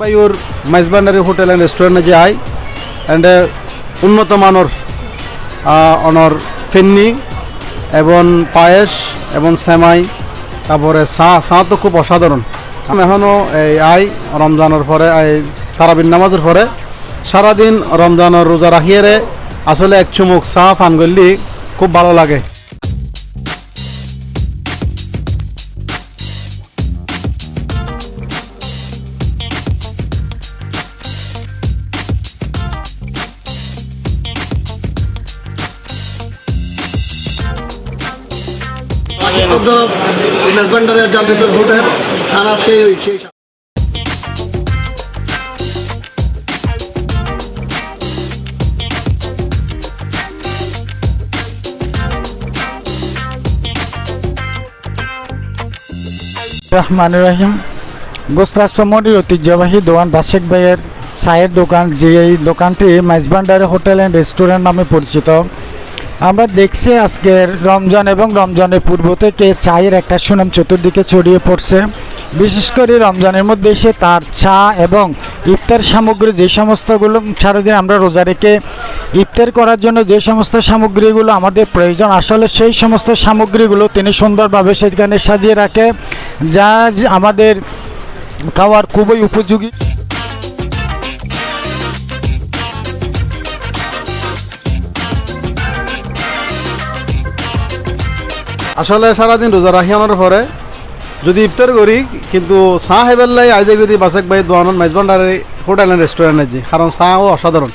বায়ুর Maizbhandari hotel and রেস্টুরেন্টে যে আই অ্যান্ড উন্নত মানের অনর ফেন্নি এবং পায়েস এবং সেমাই, তারপরে চা চা তো খুব অসাধারণ। আমি এখনও এই আই রমজানের পরে, এই তারাবিন নামাজের পরে সারাদিন রমজানের রোজা রাখিয়ে আসলে এক চুমুক চা পান করলি খুব ভালো লাগে। মেজবান্ডারের জামশেদপুর হোটেল খানা সেই সেই রহমান রহিম গোসরাজ সমরির ঐতিহ্যবাহী দোকান বাসেক ভাইয়ের চায়ের দোকান যে এই দোকানটি মাইজবান্ডারে হোটেল অ্যান্ড রেস্টুরেন্ট নামে পরিচিত। আমরা দেখছি আজকের রমজান এবং রমজানের পূর্ব থেকে চায়ের একটা সুনাম চতুর্দিকে ছড়িয়ে পড়ছে। বিশেষ করে রমজানের মধ্যে এসে তার চা এবং ইফতার সামগ্রী যে সমস্তগুলো সারাদিন আমরা রোজা রেখে ইফতার করার জন্য যে সমস্ত সামগ্রীগুলো আমাদের প্রয়োজন, আসলে সেই সমস্ত সামগ্রীগুলো তিনি সুন্দরভাবে সেখানে সাজিয়ে রাখে, যা আমাদের খাওয়ার খুবই উপযোগী। আসলে সারাদিন রোজা রাখি আনার পরে যদি ইফতার করি, কিন্তু চাহ হেবেলাই আইজে যদি বাসেক ভাই দোয়ানন মাইজবান্ডারে হোটেল অ্যান্ড রেস্টুরেন্টে যে কারণ চাহও অসাধারণ।